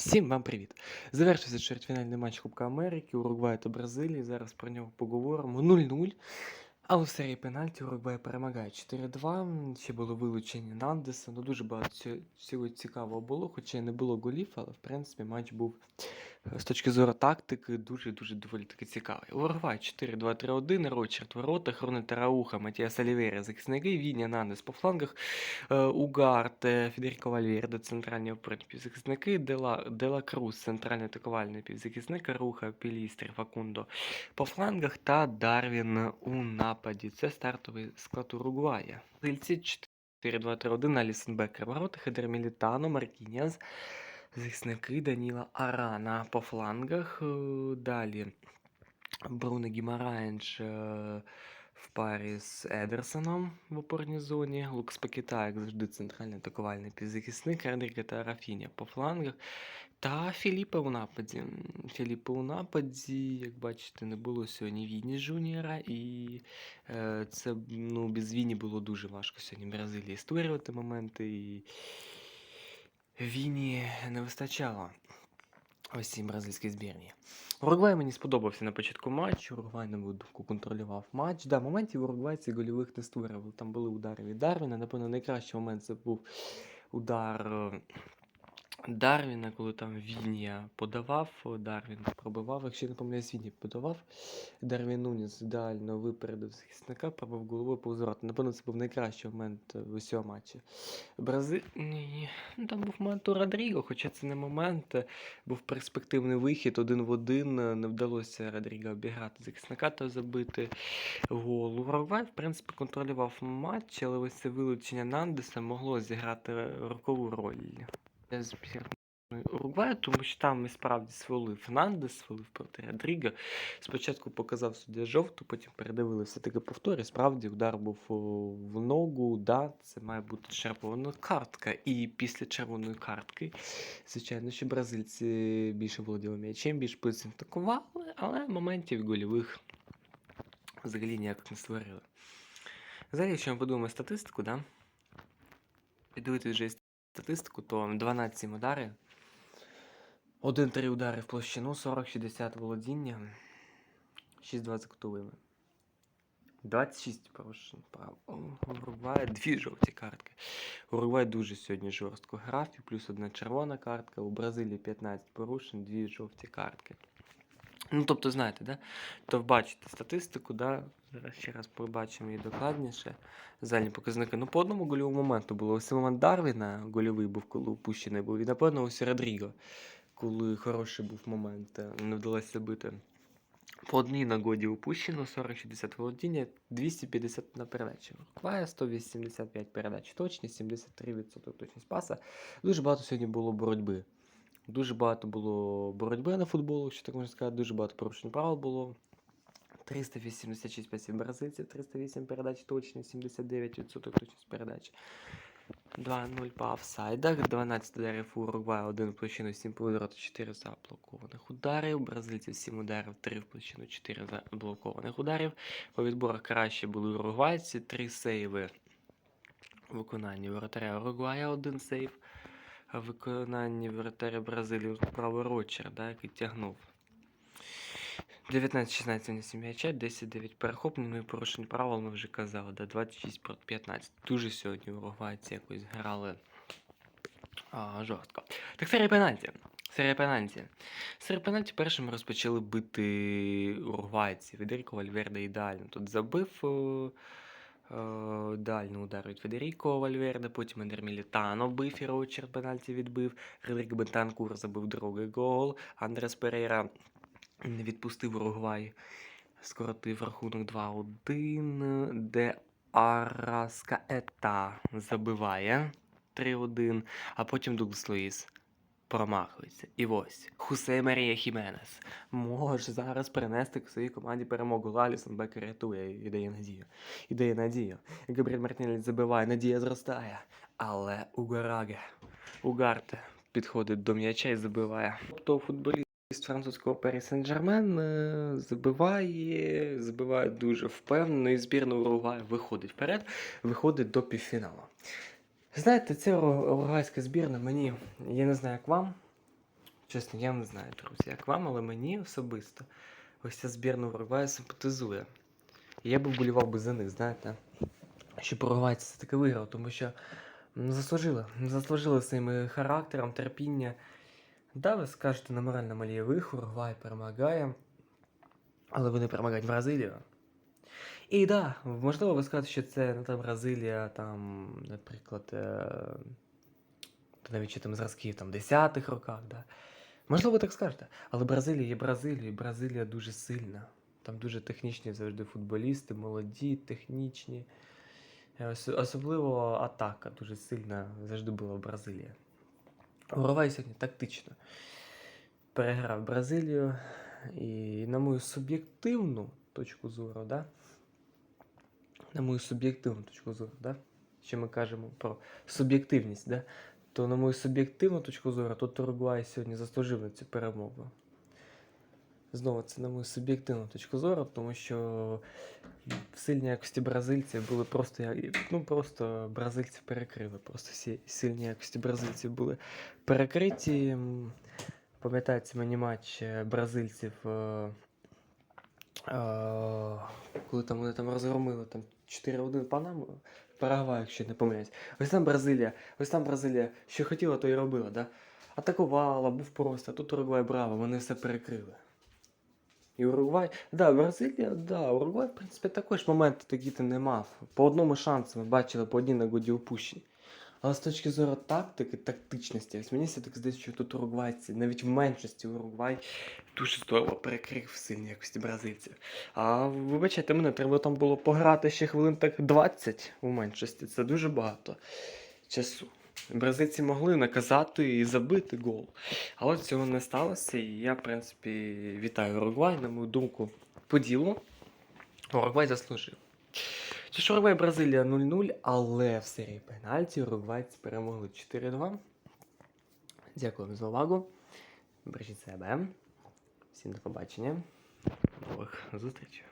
Всім вам привіт! Завершився чвертьфінальний матч Кубка Америки, Уругвай та Бразилії. Зараз про нього поговоримо. 0-0. А у серії пенальті Уругвай перемагає 4-2. Ще було вилучення Нандеса. Ну дуже багато всього цікавого було, хоча й не було голів, але в принципі матч був з точки зору тактики дуже-дуже доволі таки цікавий. Уругвай 4-2-3-1, Рочерд ворота, Хроне Тарауха, Матіас Олівейра захисники, Віня Нандес по флангах, е, Угарте, Федеріко Вальверде, центральні опорні півзахисники, Дела, Дела Круз, центральний атакувальний півзахисник, Руха, Пілістрі, Факундо по флангах та Дарвін у нападі. Це стартовий склад Уругвая. Стрільці 4-2-3-1, Алісон Бекер, ворота, Хедер Мілітано, Маркінєз, захисники Даніла Арана по флангах. е, Далі Бруно Гімараєнч е, в парі з Едерсоном в опорній зоні. Лукас Пакета, як завжди, центральний атакувальний півзахисник. Енріке та Рафіня по флангах. Та Філіпе у нападі. Філіпе у нападі, як бачите, не було сьогодні Віні Жуніора, і е, це ну, без Віні було дуже важко сьогодні Бразилії створювати моменти. І Віні не вистачало ось цій бразильській збірні. Уругвай мені сподобався на початку матчу. Уругвай, на мою думку, контролював матч. Да, моментів уругвайці гольових не створювали. Там були удари від Дарвіна. Напевно, найкращий момент це був удар е, Дарвіна, коли там Вінія подавав. Дарвін пробивав. Якщо я не помиляюсь, Вінія подавав. Дарвін Нуніс ідеально випередив захисника, пробив головою повз ворота. Напевно, це був найкращий момент е, в усьому матчі. Брази... Ні, ну, там був момент у Родріго, хоча це не момент. Був перспективний вихід один в один. Не вдалося Родріго обіграти захисника та забити гол. Уругвай, в принципі, контролював матч, але ось це вилучення Нандеса могло зіграти рокову роль. Збірної Уругваю, тому що там і справді свалив Нандес, свалив проти Родріго. Спочатку показав суддя жовту, потім передивили все-таки повтор, і справді удар був в ногу, да, це має бути червона картка. І після червоної картки, звичайно, що бразильці більше володіли м'ячем, більш позиційно атакували, але моментів гольових взагалі ніяк не створили. Зараз, якщо ми подумаємо статистику, да? Піддивитись вже статистику, то 12 удари. 1-3 удари в площину, 40-60 володіння, 6-2 за кутовими. 26 порушень прав. Уругвай, дві жовті картки. Уругвай дуже сьогодні жорстко грав, плюс одна червона картка. У Бразилії 15 порушень, дві жовті картки. Ну, тобто, знаєте, да? То бачите статистику, да? Зараз ще раз побачимо її докладніше. Зальні показники. Ну, по одному гольовому моменту було. Ось момент Дарвіна, гольовий був, коли упущений був. І напевно ось Родріго, коли хороший був момент, е, не вдалося забити. По одній нагоді упущено 40-60 володіння, 250 на передачі. Квая 185 передач точність, 73% точність паса. Дуже багато сьогодні було боротьби. Дуже багато було боротьби на футболу, якщо так можна сказати, дуже багато порушень правил було. 386 пасів бразильців, 308 передач точність, 79% точність передач. 2-0 по офсайдах, 12 ударів у Уругвая, 1 в площину, 7 повороту, 4 заблокованих ударів. Бразильців 7 ударів, 3 в площину, 4 заблокованих ударів. По відборах краще були уругвайці, 3 сейви виконанні воротаря Уругвая, 1 сейв. Виконанні воротаря Бразилії правий Рочер, да, який тягнув. 19-16 винесів м'яча, 10-9 перехоплень, ну і порушень правил ми вже казали, да, 26 проти 15. Дуже сьогодні уругвайці якось грали а, жорстко. Так, серія пенальті. Серія пенальті. Серія пенальті першими розпочали бити уругвайці. Федеріко Вальверде ідеально тут забив. е, е, Дальний удар від Федеріко Вальверде, потім Ендер Мілітано бив і Роучер пенальті відбив. Релік Бентанкур забив другий гол. Андрес Перейра відпустив Уругвай, скоротив рахунок 2-1, де Араскаета забиває 3-1, а потім Дуглас Луїс промахується. І ось Хусе Марія Хіменес може зараз перенести к своїй команді перемогу. Алісон Бекер рятує і дає надію. І дає надію. Габріель Мартінель забиває, надія зростає. Але Угараге, Угарте підходить до м'яча і забиває. Тобто футболіст з французького Парі Сен-Жермен забиває, забиває дуже впевнено, і збірна Уругваю виходить вперед, виходить до півфіналу. Знаєте, ця уру- уругвайська збірна мені, я не знаю як вам, Чесно, я не знаю, друзі, як вам, але мені особисто ось ця збірна Уругваю симпатизує. Я би вболівав би за них, знаєте. Щоб Уругвай це таки виграв, тому що заслужили. Заслужили своїм характером, терпіння. Да, ви скажете на морально малієвих, Уругвай перемагає, але вони перемагають Бразилію. І да, можливо, ви скажете, що це не та Бразилія, там, наприклад, е, навіть ще там зразків там 10-х роках, да. Можливо, так скажете. Але Бразилія є Бразилія, і Бразилія дуже сильна. Там дуже технічні завжди футболісти, молоді, технічні. Е, Особливо атака дуже сильна завжди була в Бразилії. Уругвай сьогодні тактично переграв Бразилію. І на мою суб'єктивну точку зору, да? на мою суб'єктивну точку зору, да? що ми кажемо про суб'єктивність, да? то на мою суб'єктивну точку зору, тут Уругвай сьогодні заслужив на цю перемогу. Знову це на мою суб'єктивну точку зору, тому що в сильній якості бразильців були просто, ну просто бразильці перекрили. Просто всі сильні якості бразильців були перекриті. Пам'ятається мені матч е, бразильців, е, е, коли там вони там розгромили там 4-1 Панаму, Парагвай, якщо не помиляюсь. Ось там Бразилія, ось там Бразилія, що хотіла, то і робила, да? Атакувала, був просто, тут Уругвай браво, вони все перекрили. І Уругвай, да, Бразилія, да, Уругвай, в принципі, також моменти такі-то не мав. По одному шансу ми бачили, по одній нагоді упущені. Але з точки зору тактики, тактичності, ось мені все так здається, що тут уругвайці, навіть в меншості Уругвай дуже здорово перекрив сильні якості бразильців. А вибачайте мене, треба там було пограти ще хвилин так 20 у меншості. Це дуже багато часу. Бразильці могли наказати і забити гол. Але цього не сталося, і я, в принципі, вітаю Уругвай, на мою думку, по ділу. Уругвай заслужив. Чи ж Уругвай Бразилія 0-0, але в серії пенальті уругвайці перемогли 4-2. Дякую за увагу. Бережіть себе. Всім до побачення. Нових зустрічей.